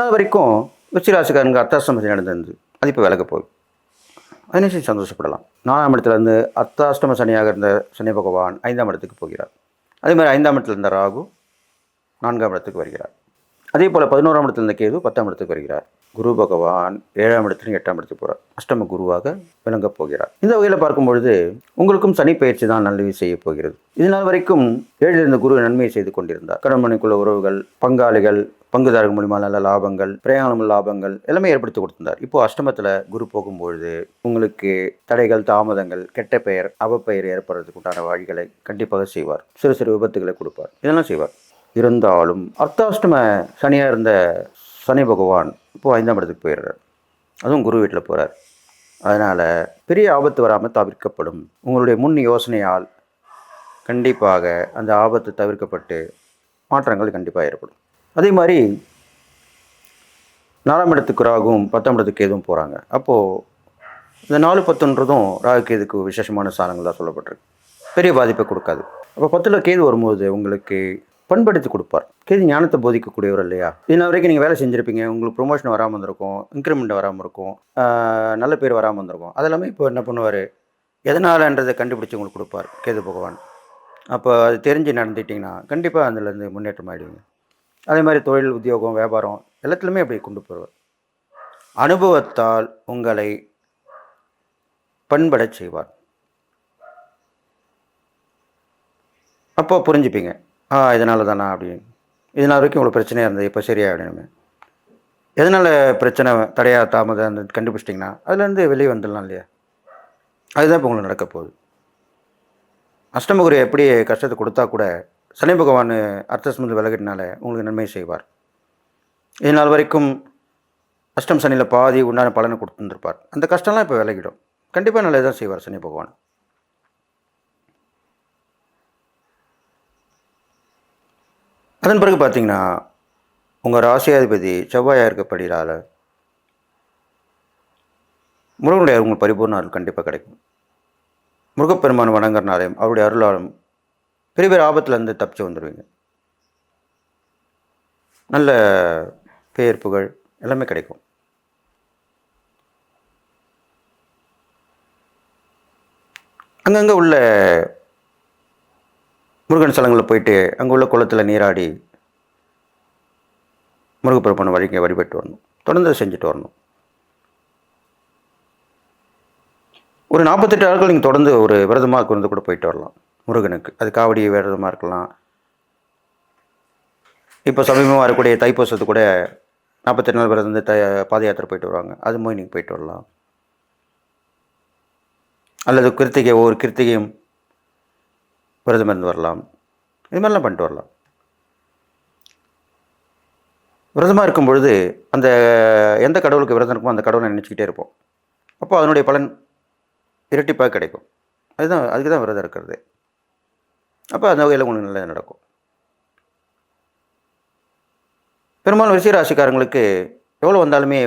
நாள் வரைக்கும் விருச்சிராசிக்காரங்க அர்த்தாஷ்டமத்தில் நடந்திருந்து அது இப்போ விலக போகுது. அதை நிச்சயம் சந்தோஷப்படலாம். நாலாம் இடத்துலேருந்து அர்த்தாஷ்டம சனியாக இருந்த சனி பகவான் ஐந்தாம் இடத்துக்கு போகிறார். அதே மாதிரி ஐந்தாம் இடத்துல இருந்த ராகு நான்காம் இடத்துக்கு வருகிறார். அதே போல் பதினோராம் இடத்துல இருந்த கேது பத்தாம் இடத்துக்கு வருகிறார். குரு பகவான் ஏழாம் இடத்துலையும் எட்டாம் இடத்துக்கு போகிறார் அஷ்டம குருவாக விளங்கப் போகிறார். இந்த வகையில் பார்க்கும்பொழுது உங்களுக்கும் சனி பயிற்சி தான் நல்லது செய்ய போகிறது. இதனால் வரைக்கும் ஏழில் இருந்த குரு நன்மையை செய்து கொண்டிருந்தார். கணவனுக்குள்ள உறவுகள் பங்காளிகள் பங்குதாரர்கள் மூலிமா நல்ல லாபங்கள் பிரயாணம் லாபங்கள் எல்லாமே ஏற்படுத்தி கொடுத்திருந்தார். இப்போ அஷ்டமத்தில் குரு போகும்பொழுது உங்களுக்கு தடைகள் தாமதங்கள் கெட்ட பெயர் அவப்பெயர் ஏற்படுறதுக்கு உண்டான வழிகளை கண்டிப்பாக செய்வார். சிறு சிறு விபத்துகளை கொடுப்பார். இதெல்லாம் செய்வார். இருந்தாலும் அர்த்தாஷ்டம சனியாக இருந்த சனி பகவான் இப்போது ஐந்தாம் இடத்துக்கு போயிடுறார். அதுவும் குரு வீட்டில் போகிறார் அதனால் பெரிய ஆபத்து வராமல் தவிர்க்கப்படும். உங்களுடைய முன் யோசனையால் கண்டிப்பாக அந்த ஆபத்து தவிர்க்கப்பட்டு மாற்றங்கள் கண்டிப்பாக ஏற்படும். அதே மாதிரி நாலாம் இடத்துக்கு ராகும் பத்தாம் இடத்துக்கு எதுவும் போகிறாங்க அப்போது இந்த நாலு பத்துன்றதும் ராகு கேதுக்கு விசேஷமான சாதனங்கள் சொல்லப்பட்டிருக்கு. பெரிய பாதிப்பை கொடுக்காது. அப்போ பத்தில் கேது வரும்போது உங்களுக்கு பண்படுத்தி கொடுப்பார். கேது ஞானத்தை போதிக்கக்கூடியவர் இல்லையா? இன்ன வரைக்கும் நீங்கள் வேலை செஞ்சுருப்பீங்க. உங்களுக்கு ப்ரொமோஷன் வராமல் இருந்திருக்கும். இன்க்ரிமெண்ட் வராமல் இருக்கும். நல்ல பேர் வராமல் இருந்திருக்கும். அதெல்லாமே இப்போ என்ன பண்ணுவார்? எதனாலன்றதை கண்டுபிடிச்சி உங்களுக்கு கொடுப்பார் கேது பகவான். அப்போ அது தெரிஞ்சு நடந்துட்டிங்கன்னா கண்டிப்பாக அதுலேருந்து முன்னேற்றம் ஆகிடுவீங்க அதே மாதிரி தொழில் உத்தியோகம் வியாபாரம் எல்லாத்துலேயுமே அப்படி கொண்டு போவார் அனுபவத்தால் உங்களை பண்படச் செய்வார். அப்போ புரிஞ்சுப்பீங்க. ஆ இதனால தானா அப்படின்னு. இதனால் வரைக்கும் இவ்வளோ பிரச்சனையாக இருந்தது இப்போ சரியாயிடணுமே எதனால் பிரச்சனை தடையாக தாமதம் அந்த கண்டுபிடிச்சிட்டிங்கன்னா அதுலேருந்து வெளியே வந்துடலாம் இல்லையா? அதுதான் இப்போ உங்களுக்கு நடக்க போகுது. அஷ்டமகுரு எப்படி கஷ்டத்தை கொடுத்தா கூட சனி பகவான் அர்த்தஸ்மந்து விலகினால உங்களுக்கு நன்மை செய்வார். இதனால் வரைக்கும் அஷ்டம் சனியில் பாதி உண்டான பலனை கொடுத்துருந்துருப்பார். அந்த கஷ்டம்லாம் இப்போ விலகிடும். கண்டிப்பாக நல்லது தான் செய்வார் சனி பகவான். அதன் பிறகு பார்த்தீங்கன்னா உங்கள் ராசியாதிபதி செவ்வாயாக இருக்கப்படுகிறால முருகனுடைய உங்கள் பரிபூர்ண அருள் கண்டிப்பாக கிடைக்கும். முருகப்பெருமான் வணங்குறனாலையும் அவருடைய அருளாலும் பெரிய பெரிய ஆபத்துலேருந்து தப்பிச்சு வந்துடுவீங்க நல்ல பெயர் புகழ் எல்லாமே கிடைக்கும். அங்கங்கே உள்ள முருகன் ஸ்தலங்களில் போயிட்டு அங்கே உள்ள குளத்தில் நீராடி முருகப்பெருமான வழிங்க வழிபட்டு வரணும். தொடர்ந்து செஞ்சுட்டு வரணும். ஒரு நாற்பத்தெட்டு ஆட்கள் நீங்கள் தொடர்ந்து ஒரு விரதமாக இருந்து கூட போயிட்டு வரலாம். முருகனுக்கு. அது காவடி விரதமாக இருக்கலாம். இப்போ சமீபமாக வரக்கூடிய தைப்பூசத்து கூட நாற்பத்தெட்டு நாள் விரதம் வந்து த பாத யாத்திரை போயிட்டு வருவாங்க. அது மோயினிக்கு போயிட்டு வரலாம். அல்லது கிருத்திகை ஒவ்வொரு கிருத்திகையும் விரதம் இருந்து வரலாம். இது மாதிரிலாம் பண்ணிட்டு வரலாம். விரதமாக இருக்கும் பொழுது அந்த எந்த கடவுளுக்கு விரதம் இருக்குமோ அந்த கடவுளை நினச்சிக்கிட்டே இருப்போம். அப்போ அதனுடைய பலன் இரட்டிப்பாக கிடைக்கும். அதுதான் அதுக்கு தான் விரதம் இருக்கிறது. அப்போ அந்த வகையில் உங்களுக்கு நல்லது நடக்கும். பெரும்பாலும் ரிஷி ராசிக்காரங்களுக்கு எவ்வளோ வந்தாலுமே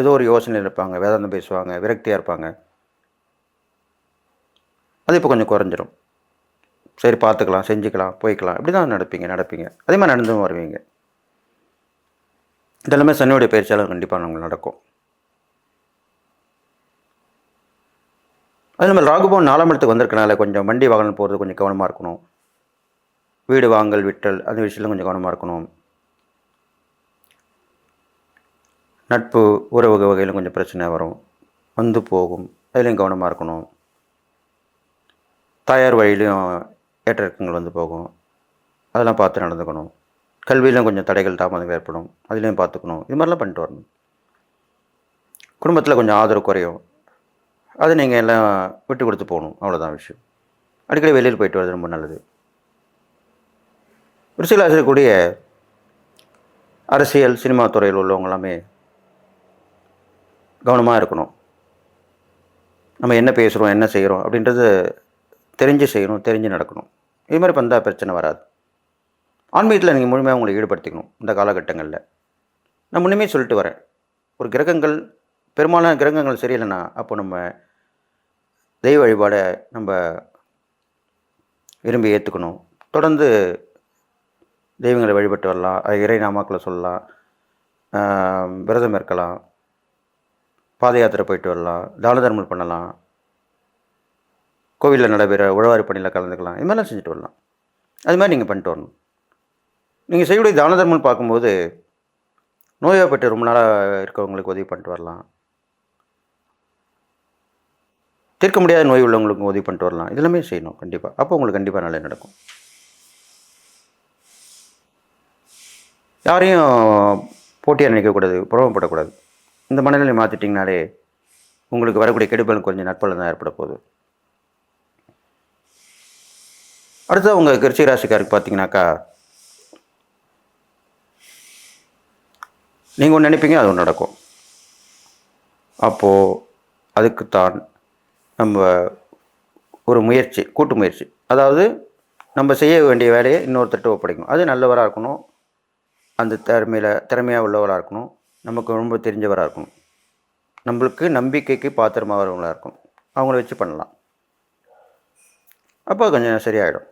ஏதோ ஒரு யோசனையில் இருப்பாங்க வேதாந்தம் பேசுவாங்க விரக்தியாக இருப்பாங்க. அது இப்போ கொஞ்சம் குறைஞ்சிரும். சரி பார்த்துக்கலாம் செஞ்சுக்கலாம் போய்க்கலாம். இப்படி தான் நடப்பீங்க நடப்பீங்க. அதே மாதிரி நடந்தும் வருவீங்க. இதெல்லாமே சனியுடைய பயிற்சியாளர் கண்டிப்பாக நம்மளுக்கு நடக்கும். அது நம்ம ராகுபவன் நாலாம் இடத்துக்கு வந்திருக்கனால கொஞ்சம் வண்டி வாகனம் போகிறது கொஞ்சம் கவனமாக இருக்கணும். வீடு வாங்கல் விட்டல் அந்த விஷயத்தில் கொஞ்சம் கவனமாக இருக்கணும். நட்பு உறவு வகையிலும் கொஞ்சம் பிரச்சனை வரும். வந்து போகும். அதுலேயும் கவனமாக இருக்கணும். தாயார் வழியிலையும் ஏற்ற இறக்கங்கள் வந்து போகும். அதெல்லாம் பார்த்து நடந்துக்கணும். கல்வியிலும் கொஞ்சம் தடைகள் தாமதங்கள் ஏற்படும். அதுலேயும் பார்த்துக்கணும். இது மாதிரிலாம் பண்ணிட்டு வரணும். குடும்பத்தில் கொஞ்சம் ஆதரவு குறையும். அது நீங்கள் எல்லாம் விட்டு கொடுத்து போகணும். அவ்வளோதான் விஷயம். அடிக்கடி வெளியில் போயிட்டு வர்றது ரொம்ப நல்லது. விருச்சிகளாக இருக்கக்கூடிய அரசியல் சினிமா துறையில் உள்ளவங்க எல்லாமே கவனமாக இருக்கணும். நம்ம என்ன பேசுகிறோம் என்ன செய்கிறோம் அப்படின்றது தெரிஞ்சு செய்யணும் தெரிஞ்சு நடக்கணும். இது மாதிரி பண்ணால் பிரச்சனை வராது. ஆன்மீகத்தில் நீங்கள் முழுமையாக உங்களை ஈடுபடுத்திக்கணும் இந்த காலகட்டங்களில். நான் முன்னுமே சொல்லிட்டு வரேன். ஒரு கிரகங்கள் பெரும்பாலான கிரகங்கள் சரியில்லைன்னா அப்போ நம்ம தெய்வ வழிபாடை நம்ம விரும்பி ஏற்றுக்கணும் தொடர்ந்து தெய்வங்களை வழிபட்டு வரலாம். அது இறை நாமாக்களை சொல்லலாம். விரதம் இருக்கலாம். பாத யாத்திரை போயிட்டு வரலாம். தான தர்மம் பண்ணலாம். கோவிலில் நடைபெற உழவாரி பணியில் கலந்துக்கலாம். இது மாதிரிலாம் செஞ்சுட்டு வரலாம். அது மாதிரி நீங்கள் பண்ணிட்டு வரணும். நீங்கள் செய்யக்கூடிய தான தர்மம் பார்க்கும்போது நோய்வாய்ப்பட்டு ரொம்ப நாளாக இருக்கவங்களுக்கு உதவி பண்ணிட்டு வரலாம். தீர்க்க முடியாத நோய் உள்ளவங்களுக்கு உதவி பண்ணிட்டு வரலாம். இதெல்லாமே செய்யணும். கண்டிப்பாக அப்போ உங்களுக்கு கண்டிப்பாக நல்லது நடக்கும். யாரையும் போட்டியாக நினைக்கக்கூடாது புறமப்படக்கூடாது இந்த மனநிலை மாற்றிட்டிங்கனாலே உங்களுக்கு வரக்கூடிய கெடுபலன் கொஞ்சம் நட்பலன் தான் ஏற்பட போகுது. அடுத்தது உங்கள் கிருச்சி ராசிக்காருக்கு பார்த்தீங்கன்னாக்கா நீங்கள் ஒன்று நினைப்பீங்க அது ஒன்று நடக்கும். அப்போது அதுக்குத்தான் நம்ம ஒரு முயற்சி கூட்டு முயற்சி. அதாவது நம்ம செய்ய வேண்டிய வேலையை இன்னொருத்தட்ட ஒப்படைக்கணும். அது நல்லவராக இருக்கணும். அந்த திறமையில் திறமையாக உள்ளவராக இருக்கணும். நமக்கு ரொம்ப தெரிஞ்சவராக இருக்கணும். நம்மளுக்கு நம்பிக்கைக்கு பாத்திரமாக வரவங்களாக இருக்கணும். அவங்கள வச்சு பண்ணலாம். அப்போ கொஞ்சம் சரியாயிடும்.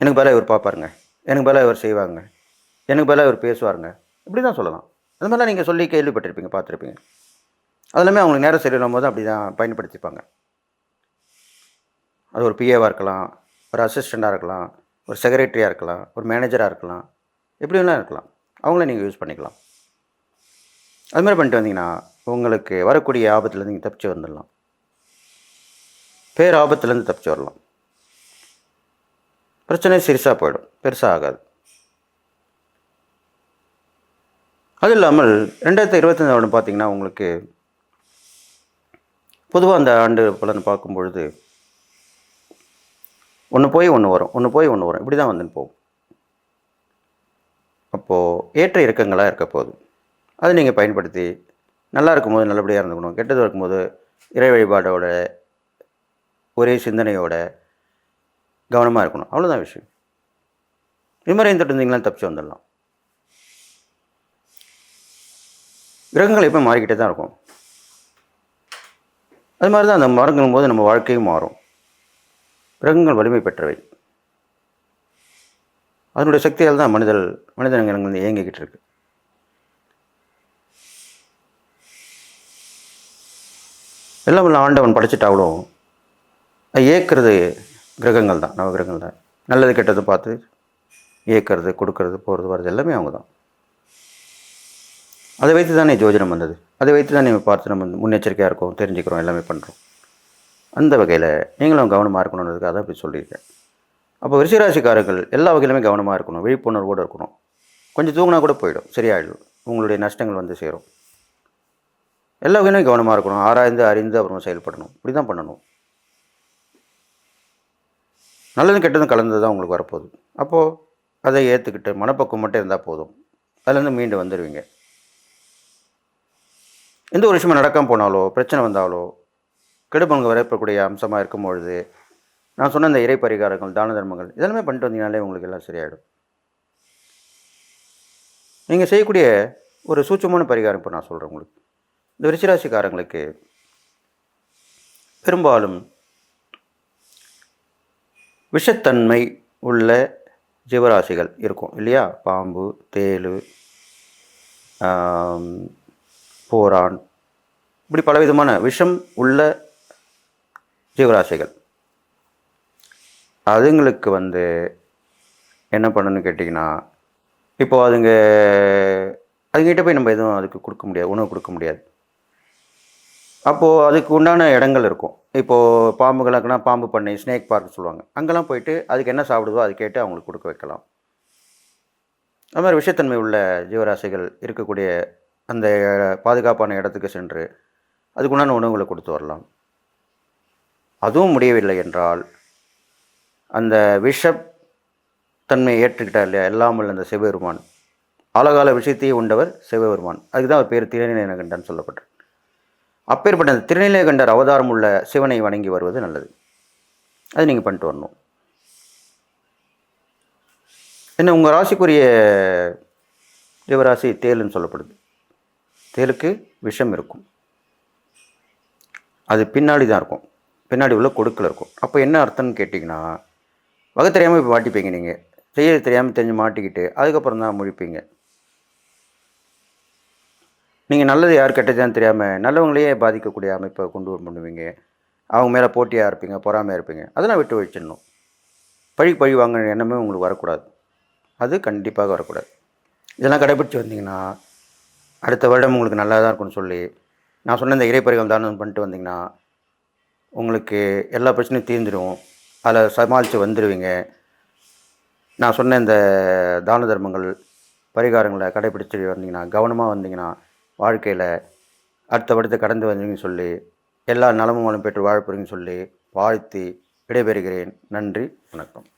எனக்கு பதிலாக இவர் பார்ப்பாருங்க எனக்கு பதிலாக இவர் செய்வாங்க எனக்கு பதிலாக இவர் பேசுவாருங்க. இப்படி தான் சொல்லலாம். அது மாதிரிலாம் நீங்கள் சொல்லி கேள்விப்பட்டிருப்பீங்க பார்த்துருப்பீங்க. அதெல்லாமே அவங்களுக்கு நேரம் சரியிடும் போது அப்படி தான் பயன்படுத்திப்பாங்க. அது ஒரு பிஏவாக இருக்கலாம் ஒரு அசிஸ்டண்ட்டாக இருக்கலாம் ஒரு செக்ரட்டரியாக இருக்கலாம் ஒரு மேனேஜராக இருக்கலாம் எப்படி வேணாலும் இருக்கலாம். அவங்கள நீங்கள் யூஸ் பண்ணிக்கலாம். அது மாதிரி பண்ணிட்டு வந்தீங்கன்னா உங்களுக்கு வரக்கூடிய ஆபத்துலேருந்து நீங்கள் தப்பிச்சு வந்துடலாம். பேர் ஆபத்துலேருந்து தப்பிச்சு வரலாம். பிரச்சனை சிறுசாக போயிடும் பெருசாக ஆகாது. அது இல்லாமல் ரெண்டாயிரத்தி இருபத்தஞ்சாவது பார்த்தீங்கன்னா உங்களுக்கு பொதுவாக அந்த ஆண்டு பலன் பார்க்கும் பொழுது ஒன்று போய் ஒன்று வரும் ஒன்று போய் ஒன்று வரும் இப்படி தான் வந்துன்னு போகும். அப்போது ஏற்ற இறக்கங்களாக இருக்க போகுது அதை நீங்கள் பயன்படுத்தி நல்லா இருக்கும்போது நல்லபடியாக இருந்துக்கணும் கெட்டது இருக்கும்போது இறை வழிபாடோட ஒரே சிந்தனையோட கவனமாக இருக்கணும். அவ்வளோதான் விஷயம். இது மாதிரி இருந்துட்டு தப்பிச்சு வந்துடலாம். கிரகங்கள் எப்போ மாறிக்கிட்டே தான் இருக்கும். அது மாதிரி தான் அந்த மரங்களும் போது நம்ம வாழ்க்கையும் மாறும். கிரகங்கள் வலிமை பெற்றவை. அதனுடைய சக்தியால் தான் மனிதல் மனிதனங்கள் வந்து இயங்கிக்கிட்டு இருக்கு. எல்லாம் உள்ள ஆண்டவன் படைச்சிட்டாலும் அது கிரகங்கள் தான் நவகிரகங்கள் தான் நல்லது கெட்டது பார்த்து இயக்கிறது கொடுக்கறது போகிறது வர்றது எல்லாமே அவங்க தான் அதை வைத்து தானே ஜோதிடம் வந்தது? அதை வைத்து தான் நம்ம பார்த்து நம்ம முன்னெச்சரிக்கையாக இருக்கோம் தெரிஞ்சுக்கிறோம் எல்லாமே பண்ணுறோம் அந்த வகையில் நீங்களும் கவனமாக இருக்கணுன்றதுக்காக தான் இப்படி சொல்லியிருக்கேன். அப்போ ரிஷிராசிக்காரர்கள் எல்லா வகையிலுமே கவனமாக இருக்கணும் விழிப்புணர்வோடு இருக்கணும். கொஞ்சம் தூங்கினா கூட போயிடும் சரியாயிடும். உங்களுடைய நஷ்டங்கள் வந்து சேரும். எல்லா வகையிலும் கவனமாக இருக்கணும் ஆராய்ந்து அறிந்து அப்புறம் செயல்படணும். இப்படி தான் பண்ணணும். நல்லதும் கெட்டதும் கலந்து தான் உங்களுக்கு வரப்போகுது. அப்போது அதை ஏற்றுக்கிட்டு மனப்பக்குவம் மட்டும் இருந்தால் போதும். அதுலேருந்து மீண்டு வந்துடுவீங்க எந்த ஒரு விஷயமும் நடக்காமல் போனாலோ பிரச்சனை வந்தாலோ கெடுபங்கு வரப்படக்கூடிய அம்சமாக இருக்கும் பொழுது நான் சொன்ன இந்த இறை பரிகாரங்கள் தான தர்மங்கள் இதெல்லாமே பண்ணிட்டு வந்தீங்கனாலே உங்களுக்கு எல்லாம் சரியாயிடும். நீங்கள் செய்யக்கூடிய ஒரு சூட்சமான பரிகாரம் இப்போ நான் சொல்கிறேன் உங்களுக்கு. இந்த விருச்சிராசிக்காரங்களுக்கு பெரும்பாலும் விஷத்தன்மை உள்ள ஜீவராசிகள் இருக்கும் இல்லையா? பாம்பு தேளு போரான். இப்படி பலவிதமான விஷம் உள்ள ஜீவராசிகள். அதுங்களுக்கு வந்து என்ன பண்ணணும்னு கேட்டிங்கன்னா இப்போது அதுங்க அதுங்கிட்ட போய் நம்ம எதுவும் அதுக்கு கொடுக்க முடியாது உணவு கொடுக்க முடியாது. அப்போது அதுக்கு உண்டான இடங்கள் இருக்கும். இப்போது பாம்புகளுக்குனா பாம்பு பண்ணை ஸ்னேக் பார்க் சொல்லுவாங்க. அங்கெல்லாம் போயிட்டு அதுக்கு என்ன சாப்பிடுதோ அது கேட்டு அவங்களுக்கு கொடுக்க வைக்கலாம். அது மாதிரி விஷத்தன்மை உள்ள ஜீவராசிகள் இருக்கக்கூடிய அந்த பாதுகாப்பான இடத்துக்கு சென்று அதுக்குண்டான உணவுகளை கொடுத்து வரலாம். அதுவும் முடியவில்லை என்றால் அந்த விஷத்தன்மையை ஏற்றுக்கிட்டார் இல்லையா? எல்லாமல் அந்த சிவபெருமான். ஆலகால விஷயத்தையே உண்டவர் சிவபெருமான். அதுக்கு தான் அவர் பேர் திருநீலகண்டன் சொல்லப்பட்டார் அப்பேற்பட்ட அந்த திருநீலகண்டர் அவதாரம் உள்ள சிவனை வணங்கி வருவது நல்லது. அது நீங்கள் பண்ணிட்டு வரணும். என்ன உங்கள் ராசிக்குரிய ஜீவராசி தேலுன்னு சொல்லப்படுது. தேலுக்கு விஷம் இருக்கும். அது பின்னாடி தான் இருக்கும். பின்னாடி உள்ள கொடுக்கல இருக்கும். அப்போ என்ன அர்த்தம்னு கேட்டிங்கன்னா வகை தெரியாமல் இப்போ மாட்டிப்பீங்க நீங்கள் செய்ய தெரியாமல் தெரிஞ்சு மாட்டிக்கிட்டு அதுக்கப்புறம் தான் முழிப்பீங்க. நீங்கள் நல்லது யார் கெட்டதுன்னு தெரியாமல் நல்லவங்களையே பாதிக்கக்கூடிய அமைப்பை கொண்டு வர பண்ணுவீங்க. அவங்க மேலே போட்டியாக இருப்பீங்க பொறாமையாக இருப்பீங்க. அதெல்லாம் விட்டு வச்சிடணும். பழி பழி வாங்கின எண்ணமே உங்களுக்கு வரக்கூடாது. அது கண்டிப்பாக வரக்கூடாது. இதெல்லாம் கடைபிடிச்சு வந்தீங்கன்னா அடுத்த வருடம் உங்களுக்கு நல்லா தான் இருக்கும்னு சொல்லி நான் சொன்ன இந்த இறைப்பறிகள் தானம் பண்ணிட்டு வந்தீங்கன்னா உங்களுக்கு எல்லா பிரச்சனையும் தீர்ந்துடும் அதில் சமாளித்து வந்துடுவீங்க நான் சொன்ன இந்த தான தர்மங்கள் பரிகாரங்களை கடைபிடிச்சு வந்தீங்கன்னா கவனமாக வந்தீங்கன்னா வாழ்க்கையில் அடுத்த வருடத்தை கடந்து வந்தீங்கன்னு சொல்லி எல்லா நலமும் வளம் பெற்று வாழ சொல்லி வாழ்த்தி விடைபெறுகிறேன். நன்றி வணக்கம்.